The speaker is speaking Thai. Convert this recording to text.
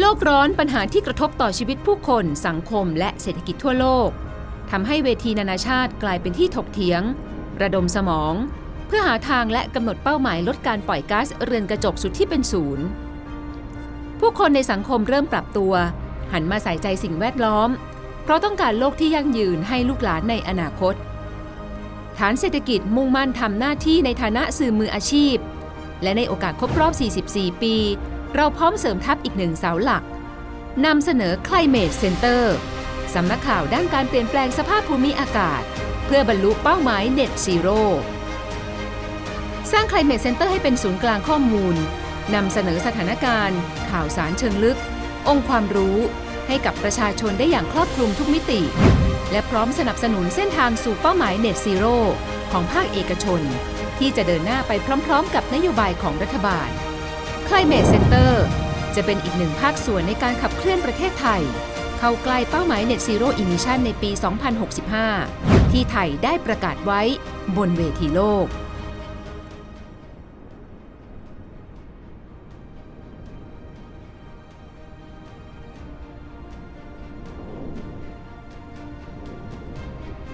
โลกร้อนปัญหาที่กระทบต่อชีวิตผู้คน สังคม และเศรษฐกิจทั่วโลกทำให้เวทีนานาชาติกลายเป็นที่ถกเถียง ระดมสมอง เพื่อหาทางและกำหนดเป้าหมายลดการปล่อยก๊าซเรือนกระจกสุดที่เป็นศูนย์ ผู้คนในสังคมเริ่มปรับตัว หันมาใส่ใจสิ่งแวดล้อม เพราะต้องการโลกที่ยั่งยืนให้ลูกหลานในอนาคต ฐานเศรษฐกิจมุ่งมั่นทำหน้าที่ในฐานะสื่อมืออาชีพ และในโอกาสครบรอบ 44 ปี เราพร้อมเสริมทัพอีกหนึ่งเสาหลักนำเสนอ Climate Center สำนักข่าวด้านการเปลี่ยนแปลงสภาพภูมิอากาศ เพื่อบรรลุเป้าหมาย Net Zero สร้าง Climate Center ให้เป็นศูนย์กลางข้อมูลนำเสนอสถานการณ์ ข่าวสารเชิงลึก องค์ความรู้ให้กับประชาชนได้อย่างครอบคลุมทุกมิติ และพร้อมสนับสนุนเส้นทางสู่เป้าหมาย Net Zero ของภาคเอกชน ที่จะเดินหน้าไปพร้อม ๆ กับนโยบายของรัฐบาล Climate Center จะเป็นอีกหนึ่งภาคส่วนในการขับเคลื่อนประเทศไทย เข้าใกล้เป้าหมาย Net Zero Emission ในปี 2065 ที่ไทยได้ประกาศไว้บนเวทีโลก